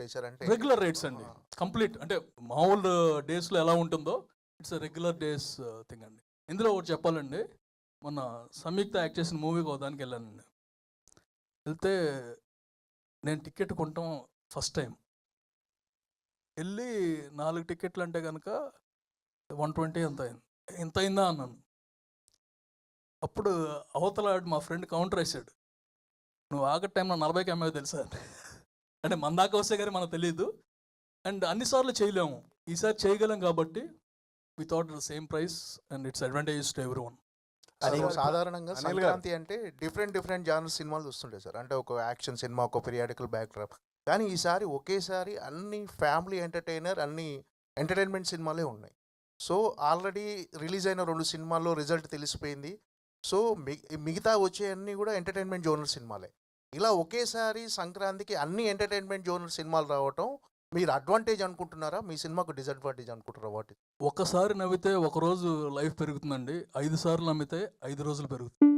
వేశారంటే regular rates అండి. Complete అంటే మామూలు డేస్లో ఎలా ఉంటుందో ఇట్స్ రెగ్యులర్ డేస్ థింగ్ అండి. ఇందులో ఒకటి చెప్పాలండి. మొన్న సంయుక్త యాక్ట్ చేసిన మూవీకి ఒకదానికి వెళ్ళానండి. వెళ్తే నేను టికెట్ కొనటం ఫస్ట్ టైం వెళ్ళి నాలుగు టికెట్లు అంటే కనుక వన్ ట్వంటీ ఎంత అయింది? ఎంత అయిందా అన్నాను. అప్పుడు అవతల మా ఫ్రెండ్ కౌంటర్ వేసాడు. నువ్వు ఆగ టైంలో నలభైకి అమ్మాయి తెలుసా. అంటే మన దాకా వస్తే కానీ మనకు తెలియదు అండ్ అన్నిసార్లు చేయలేము. ఈసారి చేయగలం కాబట్టి without same price and it's advantages to every one అది సాధారణంగా. సంక్రాంతి అంటే డిఫరెంట్ డిఫరెంట్ జానర్ సినిమాలు చూస్తుంటాయి సార్. అంటే ఒక యాక్షన్ సినిమా ఒక పీరియాడికల్ బ్యాక్డ్రాప్ కానీ ఈసారి ఒకేసారి అన్ని ఫ్యామిలీ ఎంటర్టైనర్ అన్ని ఎంటర్టైన్మెంట్ సినిమాలే ఉన్నాయి. సో ఆల్రెడీ రిలీజ్ అయిన రెండు సినిమాల్లో రిజల్ట్ తెలిసిపోయింది. సో మిగతా వచ్చే అన్ని కూడా ఎంటర్టైన్మెంట్ జోనర్ సినిమాలే. ఇలా ఒకేసారి సంక్రాంతికి అన్ని ఎంటర్టైన్మెంట్ జోనర్ సినిమాలు రావటం మీరు అడ్వాంటేజ్ అనుకుంటున్నారా? మీ సినిమాకు డిసడ్వాంటేజ్ అనుకుంటారా వాటి? ఒకసారి నవ్వితే ఒక రోజు లైఫ్ పెరుగుతుందండి. ఐదు సార్లు నమ్మితే ఐదు రోజులు పెరుగుతుంది.